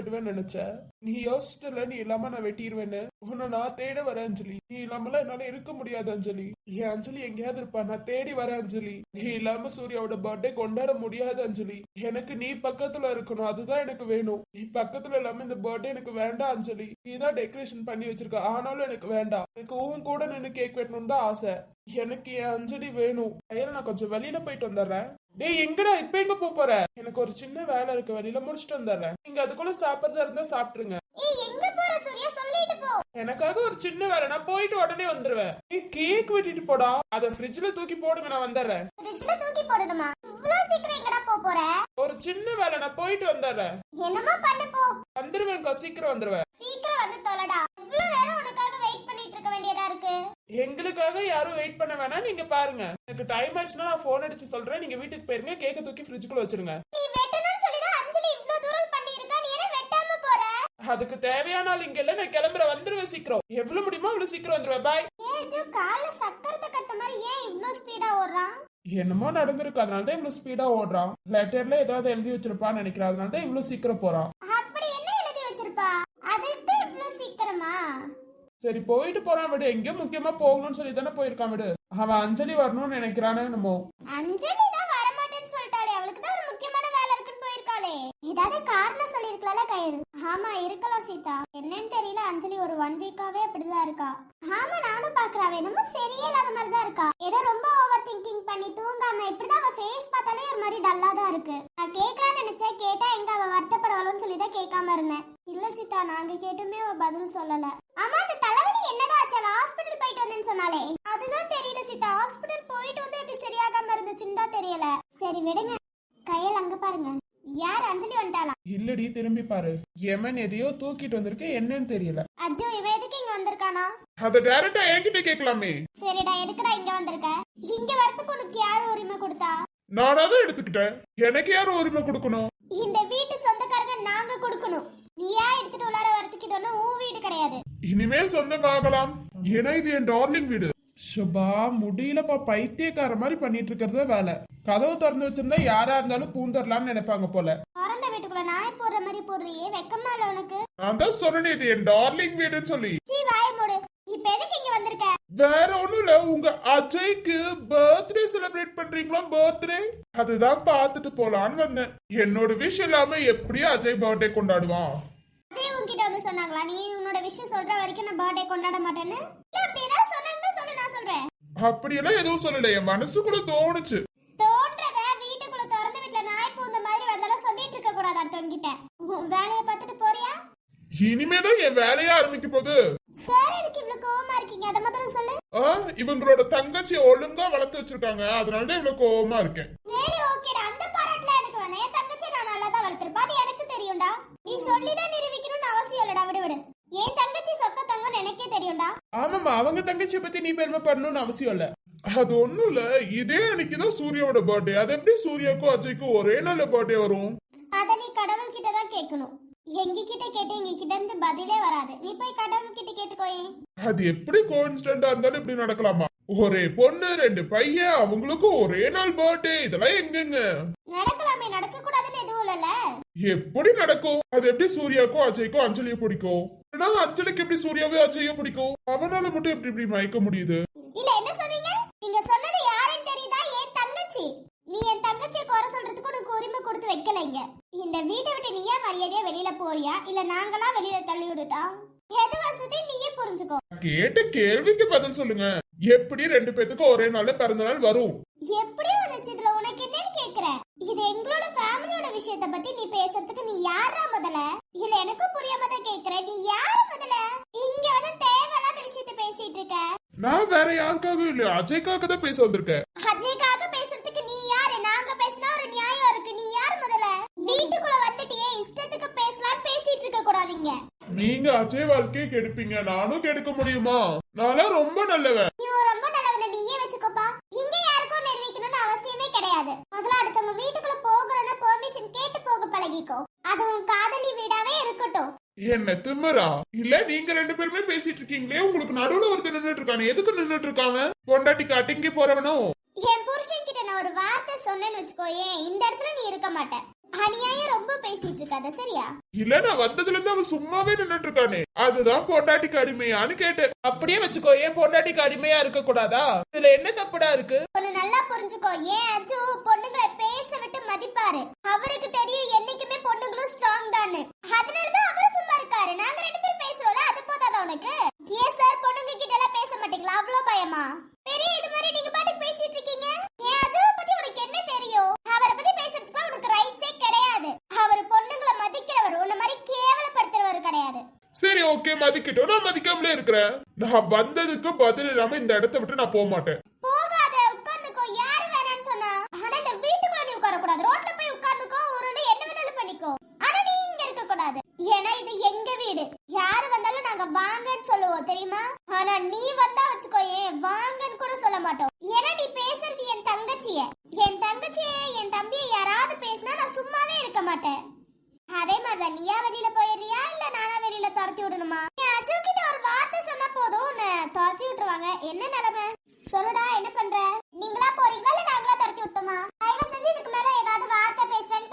வெட்டுவேன்னு நினைச்சேன் நீ யோசிச்சிட்டல நீ இல்லாம நான் வெட்டிடுவேன்னு உன்னை நான் தேட வரேன் அஞ்சலி. நீ இல்லாமல என்னால இருக்க முடியாது அஞ்சலி. என் அஞ்சலி எங்கேயாவது இருப்பா? நான் தேடி வரேன் அஞ்சலி. நீ இல்லாம சூர்யாவோட பர்த்டே கொண்டாட முடியாது அஞ்சலி. எனக்கு நீ பக்கத்துல இருக்கணும் அதுதான் எனக்கு வேணும். நீ பக்கத்துல இல்லாம இந்த பர்த்டே எனக்கு வேண்டாம் அஞ்சலி. நீ தான் டெக்கரேஷன் பண்ணி வச்சிருக்க. ஆனாலும் எனக்கு வேண்டாம். எனக்கு உன் கூட நின்று கேக் வெட்டணும்னு தான் ஆசை. எனக்கு என் அஞ்சலி வேணும். ஐயா நான் கொஞ்சம் வெளியில போயிட்டு வந்துடுறேன். டேய் எங்கடா இப்ப எங்க போப் போற? எனக்கு ஒரு சின்ன வேலை இருக்கு வெளியில முடிச்சிட்டு வந்துடுறேன். நீங்க அதுக்குள்ள சாப்பிட்றதா இருந்தா சாப்பிட்டுருங்க. எனக்காக ஒரு சின்ன வேலை நான் போயிட்டு உடனே வந்துருவேன். நீ கேக் வெட்டிட்டு போடா. அத ஃப்ரிட்ஜ்ல தூக்கி போடுங்க நான் வந்துடுறேன். ஃப்ரிட்ஜ்ல தூக்கி போடணுமா? இவ்ளோ சீக்கிரம் எங்கடா போப் போற? ஒரு சின்ன வேலை நான் போயிட்டு வந்துடுறேன். என்னமோ பண்ணு போ. வந்துருவேன்க்கா சீக்கிரம் வந்துருவேன். சீக்கிரம் வந்து தொலைடா. இவ்ளோ நேரம் எங்களுக்காக யாரும் வெயிட் பண்ண வேணாம். நீங்க பாருங்க. எனக்கு டைம் ஆச்சுன்னா நான் ஃபோன் அடிச்சு சொல்றேன். நீங்க வீட்டுக்கு போயிருங்க. கேக்க தூக்கி ஃப்ரிட்ஜுக்குள்ள வச்சிருங்க. அதுக்கு தேவையான ஆள் இங்க இல்ல. நான் கிளம்புறேன் வந்துருவேன் சீக்கிரம். எவ்வளவு முடியுமோ அவ்வளவு சீக்கிரம் வந்துருவேன். பாய் என்னமோ நடந்திருக்கு. அதனால தான் இவ்வளவு ஸ்பீடா ஓடுறான். லெட்டர்ல ஏதாவது எழுதி வச்சிருப்பான்னு நினைக்கிறேன். அதனால தான் இவ்வளவு சீக்கிரம் போறான் அப்படி என்ன எழுதி வச்சிருப்பா அதுக்கு இவ்ளோ சீக்கிரமா சரி போயிட்டு போறான் விடு. எங்கேயோ முக்கியமா போகணும்னு சொல்லி தானே போயிருக்கான் விடு. அவன் அஞ்சலி வரணும்னு நினைக்கிறானே என்னமோ. அஞ்சலி தான் வரமாட்டேன்னு சொல்லிட்டாளே. அவளுக்கு தான் ஒரு முக்கியமான வேலை இருக்குன்னு போயிருக்காளே. ஏதாவது காரணம் சொல்லிருக்கலாம்ல கயல்? ஆமா இருக்கலாம் சீதா. என்னன்னு தெரியல அஞ்சலி ஒரு ஒன் வீக்காவே அப்படிதான் இருக்கா. ஆமா நானும் பாக்குறா என்னமோ சரியே இல்லாத மாதிரி தான் இருக்கா. ஏதோ ரொம்ப ஓவர் திங்கிங் பண்ணி தூங்காம இப்படிதான் அவ ஃபேஸ் பார்த்தாலே ஒரு மாதிரி டல்லா தான் இருக்கு. நான் கேட்கலாம்னு நினைச்சேன். கேட்டா எங்க அவ வருத்தப்படுவாளோன்னு சொல்லி தான் கேட்காம இருந்தேன். இல்ல சீதா நாங்க கேட்டுமே அவ பதில் சொல்லல. ஆமா அந்த தலைவலி என்னதான் ஆச்சு? அவ ஹாஸ்பிட்டல் போயிட்டு வந்தேன்னு சொன்னாலே. அதுதான் தெரியல சீதா. ஹாஸ்பிடல் போயிட்டு வந்து எப்படி சரியாகாம இருந்துச்சுன்னு தான் தெரியல. சரி விடுங்க. கையில் அங்க பாருங்க. யார் அஞ்சலி வந்துட்டாளா? இல்லடி திரும்பி பாரு. எமன் எதையோ தூக்கிட்டு வந்திருக்கு என்னன்னு தெரியல. அஜோ இவன் எதுக்கு இங்க வந்திருக்கானா? அத டைரக்டா என்கிட்ட கேட்கலாமே. சரிடா எதுக்குடா இங்க வந்திருக்க? இங்க வரதுக்கு உனக்கு யார் உரிமை கொடுத்தா? நானாதான் எடுத்துக்கிட்டேன். எனக்கு யாரும் உரிமை கொடுக்கணும்? இந்த வீட்டு சொந்தக்காரங்க நாங்க கொடுக்கணும். நீயா எடுத்துட்டு உள்ளார வரதுக்கு இது ஒண்ணும் உன் வீடு கிடையாது. இனிமேல் சொந்தம் ஆகலாம். ஏன்னா இது என் டார்லிங் வீடு. சுபா முடியலப்பா பைத்தியக்கார மாதிரி பண்ணிட்டு இருக்கிறத வேலை. கதவு திறந்து வச்சிருந்தா யாரா இருந்தாலும் பூந்தரலாம்னு நினைப்பாங்க போல. பிறந்த வீட்டுக்குள்ள நாய் போடுற மாதிரி போடுறியே வெக்கமா இல்ல உனக்கு? நான் தான் சொன்னேன் இது என் டார்லிங் வீடுன்னு சொல்லி. சீ வாய மூடு. இப்ப எதுக்கு இங்க வந்திருக்க? வேற ஒண்ணும் இல்ல உங்க அஜய்க்கு பர்த்டே செலிப்ரேட் பண்றீங்களா பர்த்டே அதுதான் பார்த்துட்டு போலான்னு வந்தேன். என்னோட விஷயம் இல்லாம எப்படியும் அஜய் பர்த்டே கொண்டாடுவான். அஜய் உன்கிட்ட வந்து சொன்னாங்களா? நீ உன்னோட விஷயம் சொல்ற வரைக்கும் நான் பர்த்டே கொண்டாட மாட்டேன்னு? அப்படியெல்லாம் எதுவும் சொல்லல. என் மனசுக்குள்ள தோணுச்சு. தோன்றத வீட்டுக்குள்ள திறந்த வீட்டுல நாய் பூந்த மாதிரி வந்தாலும் சொல்லிட்டு இருக்க கூடாது அடுத்தவங்க கிட்ட உன் வேலையை பார்த்துட்டு போறியா? இனிமேதான் என் வேலையா ஆரம்பிக்க போகுது. சார் எதுக்கு இவ்வளவு கோவமா இருக்கீங்க? அதை முதல்ல சொல்லு. ஆ, இவங்களோட தங்கச்சி ஒழுங்கா வளர்த்து வச்சிருக்காங்க. அதனாலதான் இவ்வளவு கோவமா இருக்கேன். சரி ஓகேடா அந்த பாராட்டுல எனக்கு என் தங்கச்சி நான் நல்லா தான் வளர்த்திருப்பா அது எனக்கு தெரியும்டா. நீ சொல்லிதான் நிரூபிக்கணும்னு அவசியம் இல்லடா. விடு விடு. என் தங்கச்சி சொக்க தங்கம் எனக்கே தெரியும்டா. ஆமாமா அவங்க தங்கச்சியை பத்தி நீ பெருமை பண்ணணும்னு அவசியம் இல்ல. அது ஒண்ணும் இல்ல. இதே அன்னைக்குதான் சூர்யாவோட பர்த்டே அது எப்படி சூர்யாக்கும் அஜய்க்கும் ஒரே நாள்ல பர்த்டே வரும்? அத நீ கடவுள் கிட்ட தான் கேட்கணும். எங்க கிட்ட கேட்டு எங்க கிட்ட இருந்து பதிலே வராது. நீ போய் கடவுள் கிட்ட கேட்டுக்கோயே அது எப்படி கோயின்சிடென்டா இருந்தாலும் இப்படி நடக்கலாமா? ஒரே பொண்ணு ரெண்டு பையன் அவங்களுக்கும் ஒரே நாள் பர்த்டே இதெல்லாம் எங்கெங்க? நடக்கலாமே நடக்க கூடாதுன்னு எதுவும் இல்லல எப்படி நடக்கும்? அது எப்படி சூர்யாக்கும் அஜய்க்கும் அஞ்சலியை பிடிக்கும்? ஆனா அஞ்சலிக்கு எப்படி சூர்யாவே அஜய்யும் பிடிக்கும்? அவனால மட்டும் எப்படி இப்படி மயக்க முடியுது? இல்ல என்ன சொன்னீங்க? நீங்க சொன்னது யாருன்னு தெரியுதா? என் தங்கச்சி? நீ என் தங்கச்சியை குறை சொல்றதுக்கு உனக்கு உரிமை கொடுத்து வைக்கல இங்க இந்த வீட்டை விட்டு நீயா மரியாதையா வெளியில போறியா? இல்ல நாங்களா வெளியில தள்ளி விட்டுட்டா எது வசதி? நீயே புரிஞ்சுக்கோ. கேட்ட கேள்விக்கு பதில் சொல்லுங்க. எப்படி ரெண்டு பேத்துக்கும் ஒரே நாள்ல பிறந்த நாள் வரும்? எப்படி வந்துச்சு இதுல? உனக்கு என்னன்னு கேக்குறேன். இது எங்களோட ஃபேமிலியோட விஷயத்த பத்தி நீ பேசுறதுக்கு நீ யாரா முதல்ல? இல்ல எனக்கும் புரியாம தான் கேக்குறேன். நீ யார் முதல்ல? இங்க வந்து தேவையில்லாத விஷயத்த பேசிட்டு இருக்க. நான் வேற யாருக்காகவும் இல்ல அஜய்க்காக தான் பேச வந்திருக்கேன். அஜய்க்காக பேசுறதுக்கு நீ யாரு? நாங்க பேசினா ஒரு நியாயம் இருக்கு. நீ யார் முதல்ல? வீட்டுக்குள்ள வந்துட்டியே நீங்க அஜய் வாழ்க்கையை கெடுப்பீங்க. நானும் கெடுக்க முடியுமா? நான்லாம் ரொம்ப நல்லவன். நீ ரொம்ப நல்லவனை நீயே வச்சுக்கோப்பா. இங்க யாருக்கும் நிர்வகிக்கணும்னு அவசியமே கிடையாது. முதல்ல அடுத்தவங்க வீட்டுக்குள்ள போகிறோன்னா பெர்மிஷன் கேட்டு போக பழகிக்கோ. அது உன் காதலி வீடாவே இருக்கட்டும். என்ன திமிரா? இல்ல நீங்க ரெண்டு பேருமே பேசிட்டு இருக்கீங்களே. உங்களுக்கு நடுவுல ஒருத்தர் நின்னுட்டு இருக்கானே எதுக்கு நின்னுட்டு இருக்காங்க பொண்டாட்டி கட்டிங்கி போறவனோ? என் புருஷன் கிட்ட நான் ஒரு வார்த்தை சொன்னேன்னு வச்சுக்கோ ஏன் இந்த இடத்துல நீ இருக்க மாட்ட. அநியாயம் ரொம்ப பேசிட்டு இருக்காத சரியா? இல்ல நான் வந்ததுல இருந்து அவன் சும்மாவே நின்னுட்டு இருக்கானே. அதுதான் பொண்டாட்டிக்கு அடிமையான்னு கேட்டேன். அப்படியே வச்சுக்கோ ஏன் பொண்டாட்டிக்கு அடிமையா இருக்க கூடாதா? இதுல என்ன தப்புடா இருக்கு? ஒண்ணு நல்லா புரிஞ்சுக்கோ. ஏன் அஜு பொண்ணுங்களை பேச விட்டு மதிப்பாரு? அவருக்கு தெரியும் என்னைக்குமே பொண்ணுங்களும் ஸ்ட்ராங் தானு அதனாலதான் அவரு சும்மா இருக்காரு. நாங்க ரெண்டு பேரும் பேசுறோம்ல அது போதாதா உனக்கு? ஏன் சார் பொண்ணுங்க கிட்ட எல்லாம் பேச மாட்டீங்களா? அவ்வளவு பயமா? பெரிய இது மாதிரி நீங்க பாட்டுக்கு பேசிட்டு இருக்கீங்க. ஏன் அஜுவை பத்தி உனக்கு என்ன தெரியும்? பத்தி பேசுறதுக்கு உனக்கு ரைட்ஸே கிடையாது. அவர் பொண்ணுங்களை மதிக்கிறவர் உன்ன மாதிரி கேவலப்படுத்துறவர் கிடையாது. சரி ஓகே மதிக்கட்டும். நான் மதிக்காமலே இருக்கிறேன். நான் வந்ததுக்கு பதில் இல்லாம இந்த இடத்த விட்டு நான் போக மாட்டேன் போகாத உட்கார்ந்துக்கோ யாரு வேணாம்னு சொன்னா ஆனா இந்த வீட்டுக்குள்ள நீ உட்கார கூடாது ரோட்ல போய் உட்கார்ந்துக்கோ ஒரு என்ன வேணாலும் பண்ணிக்கோ ஆனா நீ இங்க இருக்க கூடாது ஏன்னா இது எங்க வீடு யாரு வந்தாலும் நாங்க வாங்கன்னு சொல்லுவோம் தெரியுமா ஆனா நீ வந்தா வச்சுக்கோ ஏன் வாங்கன்னு கூட சொல்ல மாட்டோம் ஏன்னா நீ பேசுறது என் தங்கச்சிய என் தங்கச்சிய என் தம்பிய யாராவது பேசினா நான் சும்மாவே இருக்க மாட்டேன் அதே மாதிரிதான் நீயா வெளியில போயிடுறியா இல்ல நானா வெளியில துரத்தி விடணுமா நீ அஜு கிட்ட ஒரு வார்த்தை சொன்னா போதும் உன்னை துரத்தி விட்டுருவாங்க என்ன நிலைமை சொல்லுடா என்ன பண்ற நீங்களா போறீங்களா இல்ல நாங்களா துரத்தி விட்டோமா தயவு செஞ்சு இதுக்கு மேல ஏதாவது வார்த்தை பேசுறேன்னு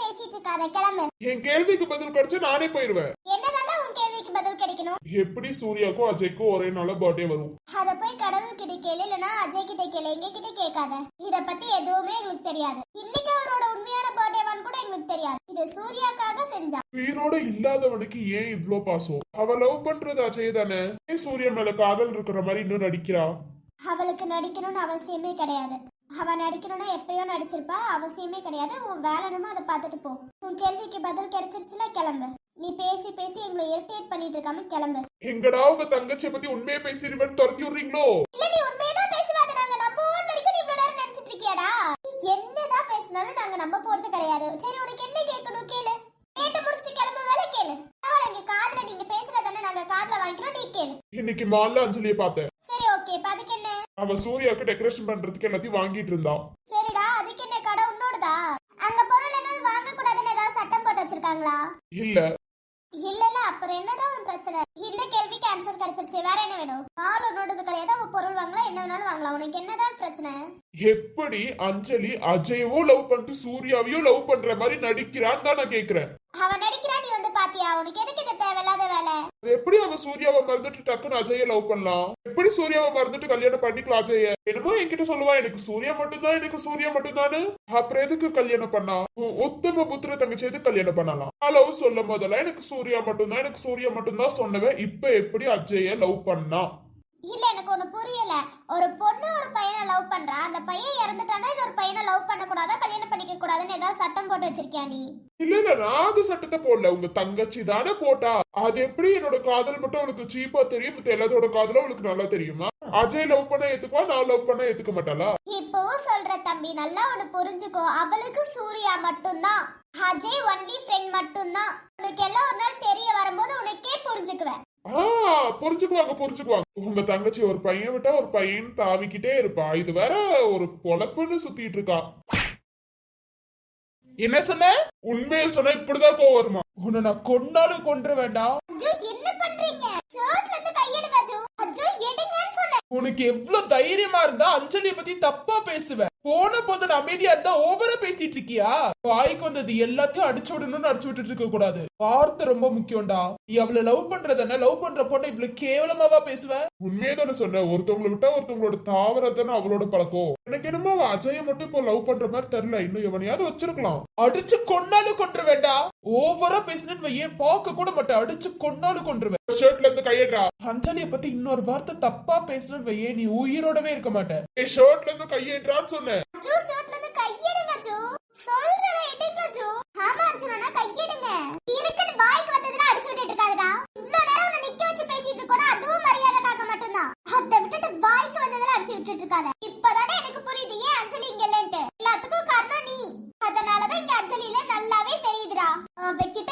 கிளம்பு என் கேள்விக்கு பதில் கிடைச்சா நானே போயிருவேன் என்னதாண்டா உன் கேள்விக்கு பதில் கிடைக்கணும்? எப்படி சூர்யாக்கும் அஜய்க்கும் ஒரே நாள பர்த்டே வரும்? அத போய் கடவுள் கிட்ட கேளு இல்லனா அஜய் கிட்ட கேளு எங்க கிட்ட கேட்காத. இத பத்தி எதுவுமே எங்களுக்கு தெரியாது. இன்னைக்கு அவரோட உண்மையான பர்த்டேவான்னு கூட எங்களுக்கு தெரியாது. இது சூர்யாக்காக செஞ்சா. உயிரோட இல்லாதவனுக்கு ஏன் இவ்ளோ பாசம்? அவ லவ் பண்றது அஜய் தானே? ஏன் சூர்யா மேல காதல் இருக்கிற மாதிரி இன்னும் நடிக்கிறா? அவளுக்கு நடிக்கணும்னு அவசியமே கிடையாது. அவ நடிக்கணும்னா எப்பயோ நடிச்சிருப்பா அவசியமே கிடையாது. உன் வேலை என்னமோ அதை பார்த்துட்டு போ. உன் கேள்விக்கு பதில் கிடைச்சிருச்சுல கிளம்பு. நீ பேசி பேசி எங்களை இரிட்டேட் பண்ணிட்டு இருக்காம கிளம்பு. எங்கடா உங்க தங்கச்சியை பத்தி உண்மையை பேசிடுவேன் துரத்தி விடுறீங்களோ இல்ல நீ உண்மையதான் பேசுவ அதை நாங்க நம்புவோம் வரைக்கும் நீ இவ்வளவு நேரம் நினைச்சிட்டு இருக்கியாடா? நீ என்னதான் பேசினாலும் நாங்க நம்ப போறது கிடையாது. சரி உனக்கு என்ன கேட்கணும் கேளு. கேட்டு முடிச்சுட்டு கிளம்பு வேலை கேளு. பரவாயில்ல எங்க காதுல நீங்க பேசுறதானே நாங்க காதுல வாங்கிக்கிறோம் நீ கேளு. இன்னைக்கு மால்ல அஞ்சலியை பார்த்தேன் சரி ஓகே இப்ப அதுக்கு என்ன அவ சூர்யாவுக்கு டெக்கரேஷன் பண்றதுக்கு எல்லாத்தையும் வாங்கிட்டு இருந்தா. சரிடா அதுக்கு என்ன கடை உன்னோடதா? அங்க பொருள் ஏதாவது வாங்க கூடாதுன்னு ஏதாவது சட்டம் போட்டு வச்சிருக்காங்களா? இல்ல. இல்லல அப்புறம் என்னதான் உன் பிரச்சனை? இந்த கேள்விக்கு ஆன்சர் கிடைச்சிருச்சு. வேற என்ன வேணும்? ஆள் உன்னோடது கிடையாது. அவ பொருள் வாங்கலாம் என்ன வேணாலும் வாங்கலாம். உனக்கு என்னதான் பிரச்சனை? எப்படி அஞ்சலி அஜயவும் லவ் பண்ணிட்டு சூர்யாவையும் லவ் பண்ற மாதிரி நடிக்கிறான்னு தான் நான் கேக்குறேன். அவன் நடிக்கிறா நீ வந்து பாத்தியா? உனக்கு எதுக்கு இது தேவையில்லாத வேலை அது எப்படி அவன் சூர்யாவை மறந்துட்டு டக்குன்னு அஜய லவ் பண்ணலாம்? எப்படி சூர்யாவை மறந்துட்டு கல்யாணம் பண்ணிக்கலாம் அஜய என்னமோ என்கிட்ட சொல்லுவா எனக்கு சூர்யா மட்டும்தான் எனக்கு சூர்யா மட்டும்தானு அப்புறம் எதுக்கு கல்யாணம் பண்ணா? உத்தம புத்திர தங்கச்சி எதுக்கு கல்யாணம் பண்ணலாம். நான் லவ் சொல்லும் போதெல்லாம் எனக்கு சூர்யா மட்டும்தான் எனக்கு சூர்யா மட்டும்தான் சொன்னவன். இப்ப எப்படி அஜய லவ் பண்ணா? இல்ல எனக்கு ஒண்ணு புரியல. ஒரு பொண்ணு ஒரு பையனை லவ் பண்றா. அந்த பையன் இறந்துட்டானா இன்னொரு பையனை லவ் பண்ண கூடாதா கல்யாணம் பண்ணிக்க கூடாதுன்னு ஏதாவது சட்டம் போட்டு வச்சிருக்கியா நீ? இல்ல இல்ல நான் அது சட்டத்தை போடல. உங்க தங்கச்சி தானே போட்டா. அது எப்படி என்னோட காதல் மட்டும் அவளுக்கு சீப்பா தெரியும்? மத்த எல்லாத்தோட காதலும் அவளுக்கு நல்லா தெரியுமா? அஜய் லவ் பண்ண ஏத்துக்குவா? நான் லவ் பண்ண ஏத்துக்க மாட்டாளா? இப்பவும் சொல்ற தம்பி நல்லா ஒண்ணு புரிஞ்சுக்கோ. அவளுக்கு சூர்யா மட்டும்தான். அஜய் ஒன்லி ஃப்ரெண்ட் மட்டும்தான். உனக்கு எல்லாம் ஒரு நாள் தெரிய வரும்போது உனக்கே புரிஞ்சுக்குவேன். புரிஞ்சுக்குவாங்க புரிஞ்சுக்குவாங்க. உங்க தங்கச்சி ஒரு பையன் விட்டா ஒரு பையன் தாவிக்கிட்டே இருப்பா. இது வேற ஒரு பொழப்புன்னு சுத்திட்டு இருக்கா. என்ன சொன்ன? உண்மையை சொன்னா இப்படிதான் கோவம் வருமா? உன்னை நான் கொண்டாலும் கொன்று வேண்டாம் என்ன பண்றீங்க? ஷர்ட்ல இருந்து உனக்கு எவ்வளவு தைரியமா இருந்தா அஞ்சலிய பத்தி தப்பா பேசுவேன் போன போது அமைதியா இருந்தா ஓவரா பேசிட்டு இருக்கியா? வாய்க்கு வந்தது எல்லாத்தையும் அடிச்சு விடணும்னு அடிச்சு விட்டுட்டு இருக்க கூடாது. வார்த்தை ரொம்ப முக்கியம்டா. நீ அவளை லவ் பண்றதானே லவ் பண்ற பொண்ணை இவ்வளவு கேவலமாவா பேசுவ? உண்மையே தானே சொன்ன. ஒருத்தவங்களை விட்டா ஒருத்தவங்களோட தாவரத்தானே அவளோட பழக்கம். எனக்கு என்னமோ அஜய மட்டும் இப்போ லவ் பண்ற மாதிரி தெரியல. இன்னும் எவனையாவது வச்சிருக்கலாம். அடிச்சு கொன்னாலும் கொன்று வேண்டா ஓவரா பேசினு ஏன் பார்க்க கூட மாட்டேன். அடிச்சு கொன்னாலும் கொன்றுவேன். ஷர்ட்ல இருந்து கையடா அஞ்சலிய பத்தி இன்னும் இன்னொரு வார்த்தை தப்பா பேசணும்னு வையே நீ உயிரோடவே இருக்க மாட்டேன் ஷர்ட்ல இருந்து கையேடுறான்னு சொன்னேன் அஜோ ஷர்ட்ல இருந்து கையெடுங்க அஜோ சொல்றத எடுங்க அஜோ ஆமா அர்ஜுனா கையெடுங்க. இருக்குன்னு வாய்க்கு வந்ததுல அடிச்சு விட்டுட்டு இருக்காதுடா. இவ்ளோ நேரம் உன்னை நிக்க வச்சு பேசிட்டு இருக்கோனா அதுவும் மரியாதை காக்க மட்டும்தான். அதை விட்டுட்டு வாய்க்கு வந்ததுல அடிச்சு விட்டுட்டு இருக்காத. இப்பதானே எனக்கு புரியுது. ஏன் அஞ்சலி இங்க இல்லன்ட்டு? எல்லாத்துக்கும் காரணம் நீ. அதனாலதான் இங்க அஞ்சலியில நல்லாவே தெரியுதுடா. அவகிட்ட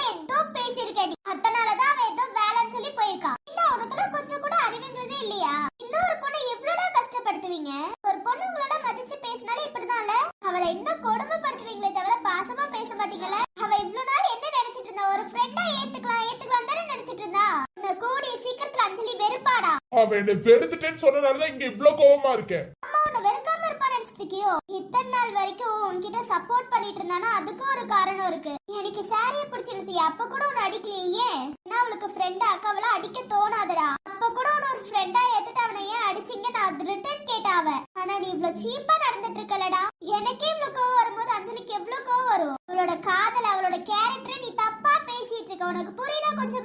அவன் வெறுத்துட்டேன்னு சொன்னனாலதான் இங்க இவ்வளவு கோவமா இருக்கேன். அம்மா உன்னை வெறுக்காம இருப்பா இருக்கியோ இத்தனை நாள் வரைக்கும் உன்கிட்ட சப்போர்ட் பண்ணிட்டு இருந்தானா? அதுக்கும் ஒரு காரணம் இருக்கு. எனக்கு சாரிய பிடிச்சிருந்தியா அப்ப கூட உன்னை அடிக்கலையே. நான் ஏன்னா அவளுக்கு ஃப்ரெண்ட் அக்காவெல்லாம் அடிக்க தோணாதுடா. அப்ப கூட உன ஒரு ஃப்ரெண்டா ஏத்துட்டு அவனை ஏன் அடிச்சிங்க? நான் ரிட்டர்ன் கேட்டாவ ஆனா நீ இவ்வளவு சீப்பா நடந்துட்டு இருக்கலடா. எனக்கே இவ்வளவு கோவம் வரும்போது அஞ்சலிக்கு எவ்வளவு கோவம் வரும்? அவளோட காதல் அவளோட கேரக்டர் நீ தப்பா பேசிட்டு இருக்க. உனக்கு புரியுதா கொஞ்சம்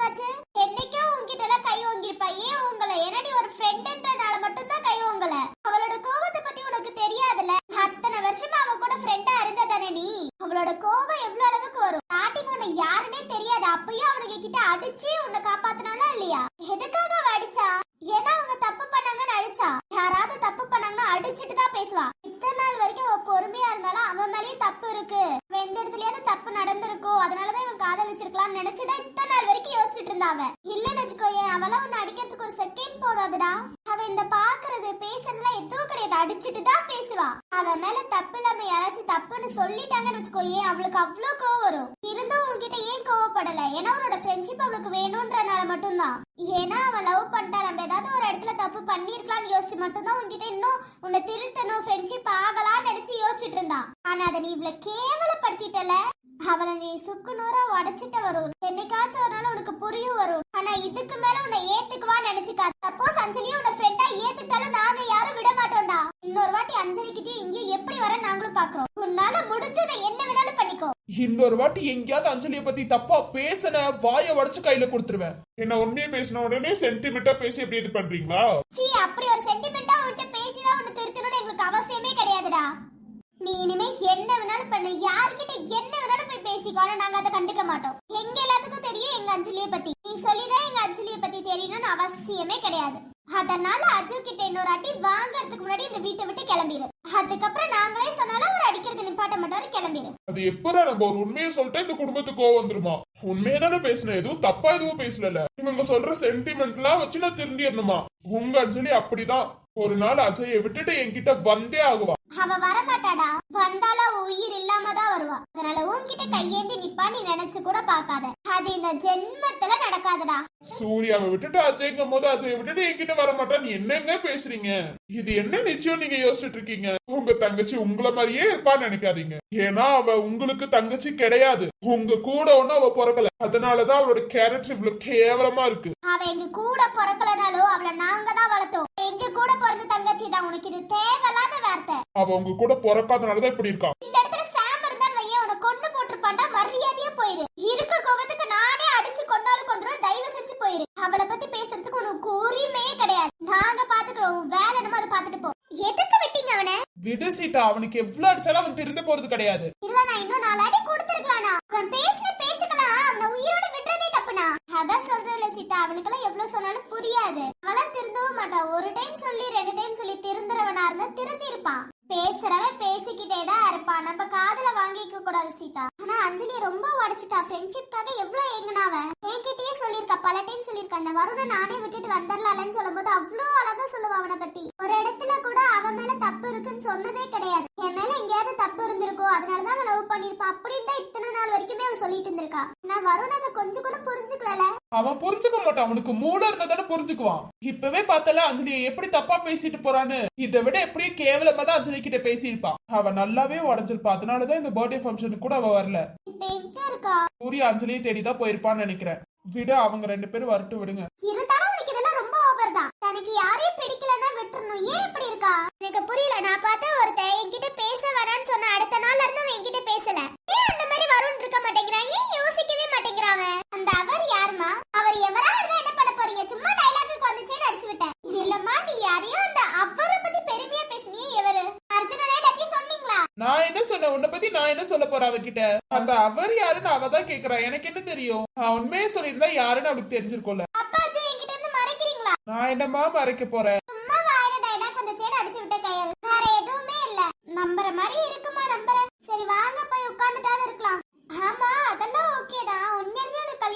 என்னைக்கோ உன்கிட்ட எல்லாம் கை வாங்கியிருப்பா ஏன் உங்களை என்னடி ஒரு ஃப்ரெண்டுன்றனால மட்டும் தான் கை வாங்கல அவளோட கோவத்தை பத்தி உனக்கு தெரியாதுல அத்தனை வருஷமா அவ கூட ஃப்ரெண்டா இருந்ததானே நீ அவளோட கோவம் எவ்வளவு அளவுக்கு வரும் ஸ்டார்டிங் உன்னை யாருன்னே தெரியாது அப்பயும் அவனுங்க கிட்ட அடிச்சு உன்னை காப்பாத்தினானா இல்லையா எதுக்காக அவ அடிச்சா ஏன்னா அவங்க தப்பு பண்ணாங்கன்னு அடிச்சா யாராவது தப்பு பண்ணாங்கன்னா அடிச்சிட்டு தான் பேசுவா இத்தனை நாள் வரைக்கும் அவ பொறுமையா இருந்தாலும் அவன் மேலயும் தப்பு இருக்கு அவன் எந்த இடத்துலயாவது தப்பு நடந்திருக்கோ அதனாலதான் இவன் காதலிச்சிருக்கலாம்னு நினைச்சுதான் இத்தனை நாள் வரைக்கும் யோசிச்சுட்டு இருந்தா அவ இல்லன்னு வச்சுக்கோயேன் அவளாம் உன்னை அடிக்கிறதுக்கு ஒரு செகண்ட் அவ இந்த பாக்குறது பேசுறதுலாம் எதுவும் கிடையாது. அடிச்சுட்டு தான் பேசுவா. அவ மேல தப்பு இல்லாம யாராச்சும் தப்புன்னு சொல்லிட்டாங்கன்னு வச்சுக்கோயேன் அவளுக்கு அவ்வளவு கோவம் வரும். இருந்தும் உன்கிட்ட ஏன் கோவப்படல? ஏன்னா அவனோட ஃப்ரெண்ட்ஷிப் அவளுக்கு வேணும்ன்றனால மட்டும்தான். ஏன்னா அவன் லவ் பண்ணிட்டா நம்ம ஏதாவது ஒரு இடத்துல தப்பு பண்ணிருக்கலாம்னு யோசிச்சு மட்டும்தான் உன்கிட்ட இன்னும் உன்னை திருத்தணும் ஃப்ரெண்ட்ஷிப் ஆகலாம்னு நினைச்சு யோசிச்சுட்டு இருந்தான். ஆனா அதை நீ இவ்வளவு கேவலப்படுத்திட்டல. அவளை நீ சுக்கு நூறா உடைச்சிட்டு வரும் என்னைக்காச்சும் ஒரு நாள் உனக்கு புரியும் வரும் ஆனா இதுக்கு மேல உன்னை ஏத்துக்குவா நினைச்சுக்கா சப்போஸ் அஞ்சலியும் உன்னை ஃப்ரெண்டா ஏத்துக்கிட்டாலும் நாங்க யாரும் விட மாட்டோம்டா. இன்னொரு வாட்டி அஞ்சலி கிட்டயும் இங்கேயும் எப்படி வர நாங்களும் பாக்குறோம். உன்னால முடிஞ்சதை என்ன வேணாலும் பண்ணிக்கோ. இன்னொரு வாட்டி எங்கேயாவது அஞ்சலியை பத்தி தப்பா பேசின வாயை உடைச்சு கையில கொடுத்துருவேன். என்ன உண்மையை பேசின உடனே சென்டிமெண்டா பேசி எப்படி இது பண்றீங்களா? சீ அப்படி ஒரு சென்டிமெண்டா உன்கிட்ட பேசிதான் உன்னை திருத்தணும்னு எங்களுக்கு அவசியமே கிடையாதுடா. நீ இனிமே என்ன வேணாலும் பண்ணு. யார்கிட்ட என்ன வேணாலும் போய் பேசிக்கோ ஆனா நாங்க அதை கண்டுக்க மாட்டோம். எங்க எல்லாத்துக்கும் தெரியும் எங்க அஞ்சலிய பத்தி. நீ சொல்லிதான் எங்க அஞ்சலிய பத்தி தெரியணும்னு அவசியமே கிடையாது. அதனால அஜு கிட்ட இன்னொரு அடி வாங்கறதுக்கு முன்னாடி இந்த வீட்டை விட்டு கிளம்பிடு அதுக்கப்புறம் நாங்களே சொன்னாலும் அவர் அடிக்கிறது நிப்பாட்ட மாட்டாரு கிளம்பிடு அது எப்படா நம்ம ஒரு உண்மையை சொல்லிட்டா இந்த குடும்பத்துக்கு கோவம் வந்துருமா? உண்மையை தானே பேசினேன். எதுவும் தப்பா எதுவும் பேசல இவங்க சொல்ற சென்டிமெண்ட்லாம் வச்சு நான் திருந்திடணுமா உங்க அஞ்சலி அப்படிதான். ஒரு நாள் அஜயை விட்டுட்டு என்கிட்ட வந்தே ஆகுவா. அவ வரமாட்டாடா. வந்தாலும் உயிர் இல்லாம தான் வருவா. அதனால உன்கிட்ட கையேந்தி நிப்பா நீ நினைச்சு கூட பார்க்காத. அது இந்த ஜென்மத்துல நடக்காதுடா. சூர்யாவை விட்டுட்டு அஜய்ங்கும் போது அஜயை விட்டுட்டு என்கிட்ட வர மாட்டா. நீ என்னங்க பேசுறீங்க? இது என்ன நிச்சயம் நீங்க யோசிச்சுட்டு இருக்கீங்க? உங்க தங்கச்சி உங்களை மாதிரியே இருப்பான்னு நினைக்காதீங்க. ஏன்னா அவ உங்களுக்கு தங்கச்சி கிடையாது. உங்க கூட ஒண்ணும் அவ பிறக்கல. அதனாலதான் அவளோட கேரக்டர் இவ்வளவு கேவலமா இருக்கு. அவ எங்க கூட பிறக்கலனாலும் அவளை நாங்க தான் வளர்த்தோம். எங்க கூட பிறந்த தங்கச்சி தான் உனக்கு இது தேவையில்லாத வார்த்தை. அவ உங்க கூட பிறக்காதனாலதான் இப்படி இருக்கா? இந்த இடத்துல சாம் இருந்தான் வையன் உன கொண்டு போட்டிருப்பான்டா மரியாதையா போயிரு. இருக்க கோபத்துக்கு நானே அடிச்சு கொண்டாலும் கொண்டுருவேன் தயவு செஞ்சு போயிரு. அவளை பத்தி பேசுறதுக்கு உனக்கு உரிமையே கிடையாது. நாங்க பாத்துக்கிறோம். வேலை என்னமோ அதை பாத்துட்டு போ. எதுக்கு விட்டீங்க அவனை? விடு சீதா அவனுக்கு எவ்வளவு அடிச்சாலும் அவன் திருந்த போறது கிடையாது. இல்ல நான் இன்னும் நாலு அடி கொடுத்துருக்கலாம்னா. அவன் பேசின பேச்சுக்கலாம் அவனை உயிரோட விட்டுறதே தப்புனா அதான் சொல்றேன்ல சீதா அவனுக்கெல்லாம் எவ்வளவு சொன்னாலும் புரியாது அவெல்லாம் திருந்தவும் மாட்டான் ஒரு டைம் சொல்லி ரெண்டு டைம் சொல்லி திருந்துறவனா இருந்தா திருந்தி இருப்பான் பேசுறவன் பேசிக்கிட்டே தான் இருப்பான் நம்ம காதல வாங்கிக்க கூடாது சீதா. ஆனா அஞ்சலி ரொம்ப உடைச்சிட்டா. ஃப்ரெண்ட்ஷிப்காக எவ்வளவு ஏங்குனாவ என்கிட்டயே சொல்லியிருக்கா பல டைம் சொல்லியிருக்கா. அந்த வருணை நானே விட்டுட்டு வந்துடலாம்னு சொல்லும்போது அவ்வளோ அழகா சொல்லுவா அவனை பத்தி. ஒரு இடத்துல கூட அவன் மேல தப்பு இருக்குன்னு சொன்னதே கிடையாது. என் மேல எங்கேயாவது தப்பு இருந்திருக்கோ அதனாலதான் அவன் லவ் பண்ணிருப்பான் அப்படின்னு தான் இத்தனை நாள் வரைக்குமே அவன் சொல்லிட்டு இருந்திருக்கா. நான் வருண் அதை கொஞ்சம் கூட புரிஞ்சுக்கல அவன் புரிஞ்சுக்க மாட்டான். அவனுக்கு மூட இருந்ததான புரிஞ்சுக்குவான். இப்பவே பார்த்தல அஞ்சலியை எப்படி தப்பா பேசிட்டு போறான்னு இதை விட எப்படியும் கேவலமா தான் அஞ்சலி கிட்ட பேசியிருப்பான். அவன் நல்லாவே உடஞ்சிருப்பா அதனாலதான் இந்த பர்த்டே ஃபங்க்ஷனுக்கு கூட அவ வரல. சூர்யா அஞ்சலியை தேடி தான் போயிருப்பான்னு நினைக்கிறேன். விட அவங்க ரெண்டு பேரும் வரட்டும் விடுங்க. இருந்தாலும் உனக்கு இதெல்லாம் ரொம்ப ஓவர் தான். தனக்கு யாரையும் பிடிக்கலன்னா விட்டுறணும். ஏன் இப்படி இருக்கா? எனக்கு புரியல. நான் பார்த்த ஒருத்தன் என்கிட்ட பேச வேணாம்னு சொன்ன அடுத்த நாள்ல இருந்து அவன் என்கிட்ட பேசல. ஏன் அந்த மாதிரி வருண் இருக்க மாட்டேங்கிறான்? ஏன் யோசிக்கவே மாட்டேங்கிறான் அந்த அவர் யாருமா அவர் எவரா இருந்தா என்ன பண்ண போறீங்க? சும்மா டைலாக்கு வந்துச்சேன்னு அடிச்சு விட்டேன். இல்லம்மா நீ யாரையும் அந்த அவரை பத்தி பெருமையா பேசுனியே எவரு அர்ஜுனனே நான் என்ன சொன்னேன் உன்னை பத்தி நான் என்ன சொல்ல போறேன் அவகிட்ட அந்த அவர் யாருன்னு அவ தான் கேக்குறா. எனக்கு என்ன தெரியும்? நான் உண்மையே சொல்லியிருந்தா யாருன்னு அவளுக்கு தெரிஞ்சிருக்கும்ல. நான் என்னமா மறைக்க போறேன்? நம்புற மாதிரி இருக்குமா நம்புறேன் சரி வாங்க போய் உட்கார்ந்துட்டாவது இருக்கலாம். ஆமா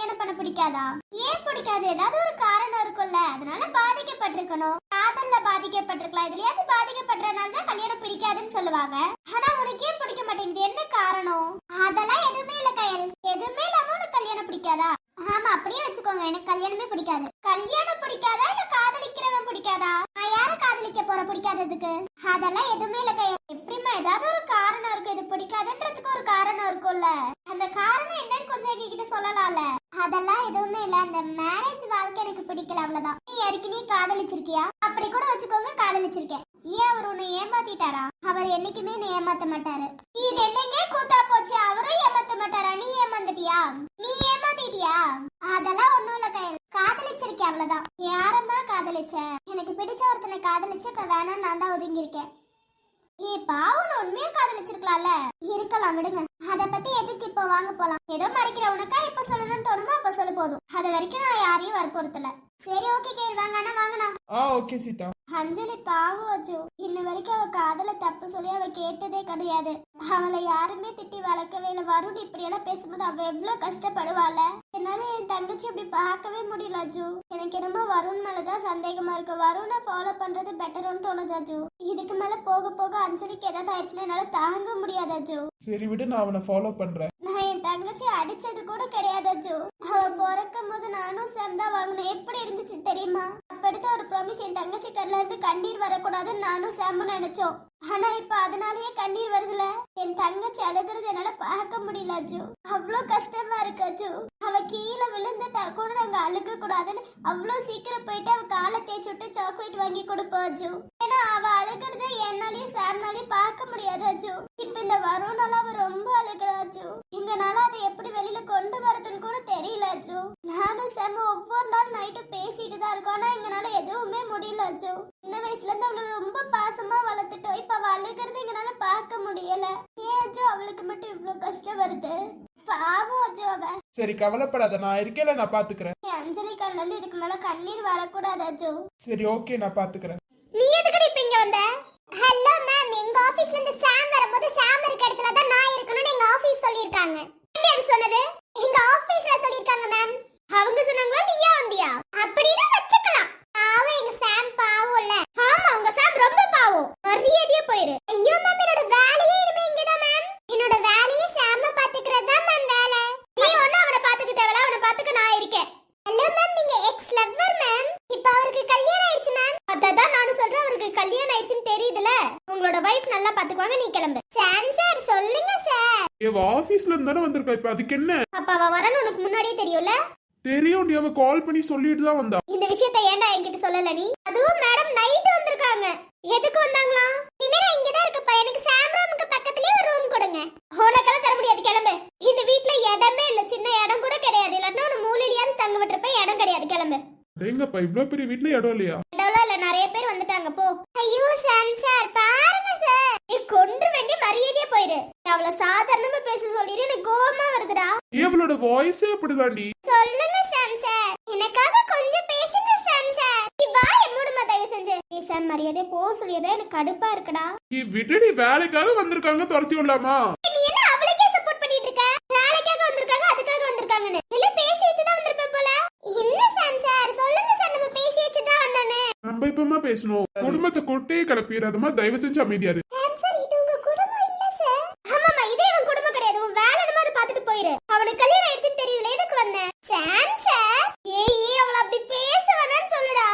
கல்யாணம் பண்ண பிடிக்காதா? ஏன் பிடிக்காது? ஏதாவது ஒரு காரணம் இருக்கும்ல. அதனால பாதிக்கப்பட்டிருக்கணும். காதல்ல பாதிக்கப்பட்டிருக்கலாம். இதுலயாவது பாதிக்கப்படுறதுனால தான் கல்யாணம் பிடிக்காதுன்னு சொல்லுவாங்க. ஆனா உனக்கு ஏன் பிடிக்க மாட்டேங்குது? என்ன காரணம்? அதெல்லாம் எதுவுமே இல்ல கயல். எதுவுமே இல்லாம உனக்கு கல்யாணம் பிடிக்காதா? ஆமா அப்படியே வச்சுக்கோங்க. எனக்கு கல்யாணமே பிடிக்காது. கல்யாணம் பிடிக்காதா? இல்ல காதலிக்கிறவன் பிடிக்காதா? நான் யார காதலிக்க போற பிடிக்காததுக்கு? அதெல்லாம் எதுவுமே இல்ல கையல். எப்படிமா ஏதாவது ஒரு காரணம் இருக்கு. இது பிடிக்காதுன்றதுக்கு ஒரு காரணம் இருக்கும்ல. அந்த காரணம் என்னன்னு கொஞ்சம் எங்ககிட்ட சொல்லலாம்ல. அதெல்லாம் எதுவுமே இல்ல. அந்த மேரேஜ் வாழ்க்கை எனக்கு பிடிக்கல அவ்வளவுதான். நீ ஏற்கனவே காதலிச்சிருக்கியா? அப்படி கூட வச்சுக்கோங்க காதலிச்சிருக்கேன். ஏன் அவர் உன்னை ஏமாத்திட்டாரா? அவர் என்னைக்குமே உன்னை ஏமாத்த மாட்டாரு. இது என்னங்க? கூத்தா போச்சு. அவரும் ஏமாத்த மாட்டாரா? நீ ஏமாந்துட்டியா? நீ ஏமாத்திட்டியா? அதெல்லாம் ஒண்ணும் இல்ல கையில். காதலிச்சிருக்கேன் அவ்வளவுதான். யாரம்மா காதலிச்ச? எனக்கு பிடிச்ச ஒருத்தனை காதலிச்சு இப்ப வேணாம் நான் தான் ஒதுங்கியிருக்கேன். ஏ பாவம் உண்மையா காதலிச்சிருக்கலாம்ல? இருக்கலாம் விடுங்க. அத பத்தி எதுக்கு இப்போ வாங்க போலாம்? ஏதோ மறைக்கிற உனக்கா இப்ப சொல்லணும்னு தோணுமோ அப்ப சொல்ல போதும். அது வரைக்கும் நான் யாரையும் வற்புறுத்தல. சரி ஓகே கேள். வாங்க அண்ணா வாங்கண்ணா ஆ ஓகே சீதா. அஞ்சலி பாவம் அஜு. இன்ன வரைக்கும் அவ காதல தப்பு சொல்லி அவ கேட்டதே கிடையாது. அவளை யாருமே திட்டி வளர்க்கவே இல்லை. வருண் இப்படி எல்லாம் பேசும்போது அவ எவ்வளவு கஷ்டப்படுவாள்? என்னால என் தங்கச்சி அப்படி பார்க்கவே முடியல அஜு. எனக்கு என்னமோ வருண் மேலதான் சந்தேகமா இருக்கு. வருணை ஃபாலோ பண்றது பெட்டர்னு தோணுது அஜு. இதுக்கு மேல போக போக அஞ்சலிக்கு ஏதாவது ஆயிடுச்சுன்னா என்னால தாங்க முடியாது அஜு. சரி விடு நான் அவனை ஃபாலோ பண்றேன். நான் என் தங்கச்சி அடிச்சது கூட கிடையாது அஜு. அவ பிறக்கும் போது நானும் செம்தா வாங்கினேன். எப்படி இருந்துச்சு தெரியுமா? அப்படி ஒரு ப்ராமிஸ் என் தங்கச்சி கண்ணுல இருந்து கண்ணீர் வரக்கூடாதுன்னு நானும் செம்ம நினைச்சோம். ஆனா இப்ப அதனாலயே தங்கச்சி என்னால பார்க்க முடியல அஜு. அவ்வளோ கஷ்டமா இருக்கு அஜு. அவ கீழே விழுந்துட்டா கூட நாங்க அழுக கூடாதுன்னு அவ்வளோ சீக்கிரம் போயிட்டு அவ காலை தேய்ச்சி விட்டு சாக்லேட் வாங்கி கொடுப்போம் அஜு. ஏன்னா அவ அழுகிறத என்னாலயும் சாம்னாலயும் பார்க்க முடியாது அஜு. இப்ப இந்த வருணால அவ ரொம்ப அழுகுறா அஜு. எங்கனால அதை எப்படி வெளியில கொண்டு வரதுன்னு கூட தெரியல அஜு. நானும் செம ஒவ்வொரு நாள் நைட்டும் பேசிட்டு தான் இருக்கோம். ஆனா எங்கனால எதுவுமே முடியல அஜு. சின்ன வயசுல இருந்து அவளை ரொம்ப பாசமா வளர்த்துட்டோம். இப்ப அவ அழுகிறது எங்கனால பார்க்க முடியல. ஏன் அஜு? அவளுக்கு மட்டும் இவ்வளவு கஷ்டம் வருது. பாவம் அஜு அவ. சரி கவலைப்படாத. நான் இருக்கேல நான் பாத்துக்கிறேன். என் அஞ்சலி கண்ணுல இருந்து இதுக்கு மேல கண்ணீர் வரக்கூடாது அஜு. சரி ஓகே நான் பாத்துக்கிறேன். நீ எதுக்கு இப்ப இங்க வந்த? ஹலோ மேம் எங்க ஆபீஸ்ல இருந்து சாம் வரும்போது சாம் இருக்க இடத்துல தான் நான் இருக்கணும்னு எங்க ஆபீஸ் சொல்லிருக்காங்க அது சொன்னது? எங்க ஆபீஸ்ல சொல்லிருக்காங்க மேம் அவங்க சொன்னாங்களா? நீயா வந்தியா? அப்படின்னா வச்சுக்கலாம். பாவம் எங்க சாம் பாவம் இல்ல. ஆமா உங்க சாம் ரொம்ப பாவம். மரியாதையா போயிரு. ஐயோ மேம் என்னோட வேலையே இனிமே இங்கதான் மேம் என்னோட வேலையே சாம பாத்துக்கிறது தான் மேம் வேலை. நீ ஒண்ணு அவனை பாத்துக்க தேவையில்ல. அவனை பாத்துக்க நான் இருக்கேன். ஹலோ மேம் நீங்க எக்ஸ் லவ்வர் மேம் இப்ப அவருக்கு கல்யாணம் ஆயிடுச்சு மேம் அததான் நானும் சொல்றேன் அவருக்கு கல்யாணம் ஆயிடுச்சுன்னு தெரியுதுல. உங்களோட வைஃப் நல்லா பாத்துக்குவாங்க நீ கிளம்பு. சாம் சார் சொல்லுங்க சார் இவ ஆபீஸ்ல இருந்து தானே வந்திருக்கா இப்ப அதுக்கு என்ன? அப்ப அவ வரணும் உனக்கு முன்னாடியே தெரியும்ல? தெரியும் நீ அவ கால் பண்ணி சொல்லிட்டு தான் வந்தா. இந்த விஷயத்தை ஏன்டா என்கிட்ட சொல்லல நீ? அதுவும் மேடம் நைட் வந்திருக்காங்க. எதுக்கு வந்தாங்களா? இனிமே இங்க இங்கதான் இருக்கப்பா எனக்கு சாம் ரூமுக்கு பக்கத்துலயே ஒரு ரூம் கொடுங்க. உனக்கெல்லாம் தர முடியாது கிளம்பு. இந்த வீட்ல இடமே இல்ல. சின்ன இடம் கூட கிடையாது. இல்லன்னா ஒரு மூலடியாவது தங்க விட்டுருப்ப இடம் கிடையாது கிளம்பு. எங்கப்பா இவ்வளவு பெரிய வீட்ல இடம் இல்லையா? இடம்லாம் இல்ல நிறைய பேர் வந்துட்டாங்க போ. ஐயோ சாம் சார் பாருங்க சார். நீ கொன்று வேண்டி மரியாதையா போயிரு. அவள சாதாரணமா பேச சொல்லிரு எனக்கு கோவமா வருதுடா. இவளோட வாய்ஸே அப்படிதாண்டி. சொல்லுங்க சாம் சார். எனக்காக கொஞ்சம் பேசுங்க சாம் சார். நீ வாய மூடுமா தயவு செஞ்சு. நீ சாம் மரியாதையா போ சொல்லிடுற எனக்கு கடுப்பா இருக்குடா. நீ விடுடி வேலைக்காக வந்திருக்காங்க துரத்தி விடலாமா நீ என்ன அவளுக்கே சப்போர்ட் பண்ணிட்டு இருக்க வேலைக்காக வந்திருக்காங்க அதுக்காக வந்திருக்காங்கன்னு இல்ல பேசி வச்சுதான் வந்திருப்ப போல என்ன சாம் சார் சொல்லுங்க சார் நம்ம பேசி வச்சுதான் வந்தானே இப்பமா பேசணும். குடும்பத்தை கொட்டே கிளப்பிடாதமா தயவு செஞ்சு அமைதியாரு அவனுக்கு கல்யாணம் ஆயிடுச்சுன்னு தெரியல எதுக்கு வந்த? சாம் சார் ஏய் அவள அப்படி பேச வேணாம்னு சொல்லுடா.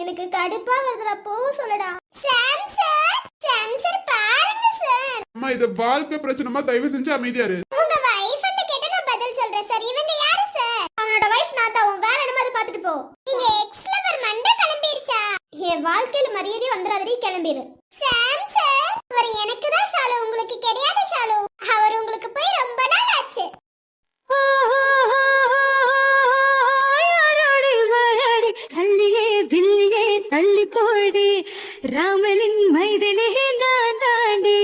எனக்கு கடுப்பா வருதுடா போ சொல்லுடா. சாம் சார் சாம் சார் பாருங்க சார் அம்மா இது வாழ்க்கை பிரச்சனைமா தயவு செஞ்சு அமைதியாரு உங்க வைஃப் வந்து கேட்ட நான் பதில் சொல்றேன் சார் இவங்க யாரு சார் அவனோட வைஃப் நான் தான் உன் வேலை என்னமோ அதை பார்த்துட்டு போ நீங்க எக்ஸ் லவர் மண்டை கிளம்பிருச்சா என் வாழ்க்கையில மரியாதை வந்துடாதடி கிளம்பிரு. சாம் சார். அவர் எனக்கு தான் ஷாலு உங்களுக்கு கிடையாது ஷாலு. அவர் உங்களுக்கு போய் ரொம்ப நாள் ஆச்சு. தள்ளியே பில்லியே தள்ளி போடி. ராமலின் மைதிலே நான் தாண்டி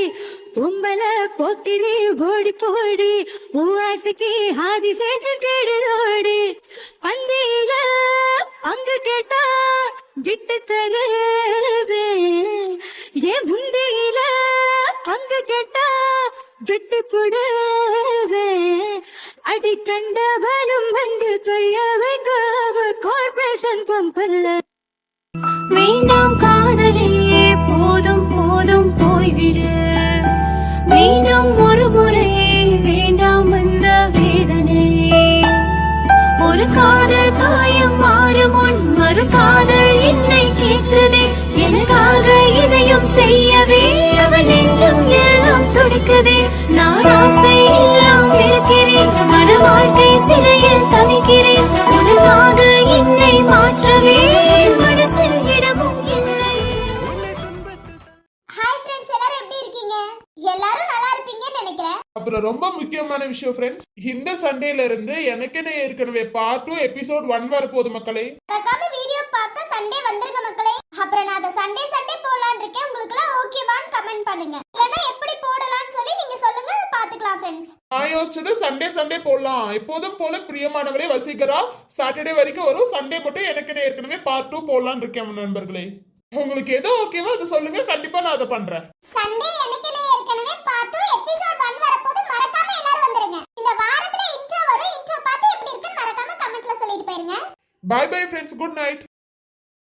பொம்பல போக்கிரி ஓடி போடி. மூவாசிக்கு ஆதிசேஷன் தேடுதோடி பந்தியில பங்கு கேட்டா விட்டு தருவே ஏன் முந்தியில பங்கு கேட்டா விட்டு கொடுவே அடி கண்ட பலம் வந்து கைய வைக்க கார்பரேஷன் பம்பல்ல மீண்டும் காதலியே போதும் போதும் போய்விடு. மீண்டும் ஒரு முறையே வேண்டாம் அந்த வேதனை ஒரு காதல் காயம் மாறும் முன் வரும் காதல் என்னை கேட்குதே. எனக்காக இதையும் செய்யவே அவன் நெஞ்சம் எல்லாம் துடிக்குதே. நான் ஆசை எல்லாம் இருக்கிறேன். மன வாழ்க்கை சிறையில் தவிக்கிறேன். எல்லாரும் நல்லா இருப்பீங்கன்னு நினைக்கிறேன். அப்புறம் ரொம்ப முக்கியமான விஷயம் ஃப்ரெண்ட்ஸ் இந்த சண்டேல இருந்து எனக்கென ஏற்கனவே பார்ட் டூ எபிசோட் ஒன் வரப்போகுது மக்களே. மறக்காம வீடியோ பார்க்க சண்டே வந்துருங்க மக்களே. அப்புறம் நான் அதை சண்டே சண்டே போடலான்னு இருக்கேன். உங்களுக்கு எல்லாம் ஓகேவான்னு கமெண்ட் பண்ணுங்க. இல்லைன்னா எப்படி போடலாம்னு சொல்லி நீங்க சொல்லுங்க பாத்துக்கலாம் ஃப்ரெண்ட்ஸ் நான் யோசிச்சது சண்டே சண்டே போடலாம். எப்போதும் போல பிரியமானவரே வசீகரா சாட்டர்டே வரைக்கும் வரும். சண்டே மட்டும் எனக்கென ஏற்கனவே பார்ட் டூ போடலான்னு இருக்கேன் நண்பர்களே. உங்களுக்கு எது ஓகேவோ அதை சொல்லுங்க. கண்டிப்பா நான் அதை பண்றேன். சண்டே எனக்குனே ஏற்கனவே பார்ட் 2 எபிசோட் 1 வரப்போது. மறக்காம எல்லாரும் வந்துருங்க. இந்த வாரத்துல இன்ட்ரோ வரும். இன்ட்ரோ பார்த்து எப்படி இருக்குன்னு மறக்காம கமெண்ட்ல சொல்லிட்டு போயிருங்க. Bye bye friends good night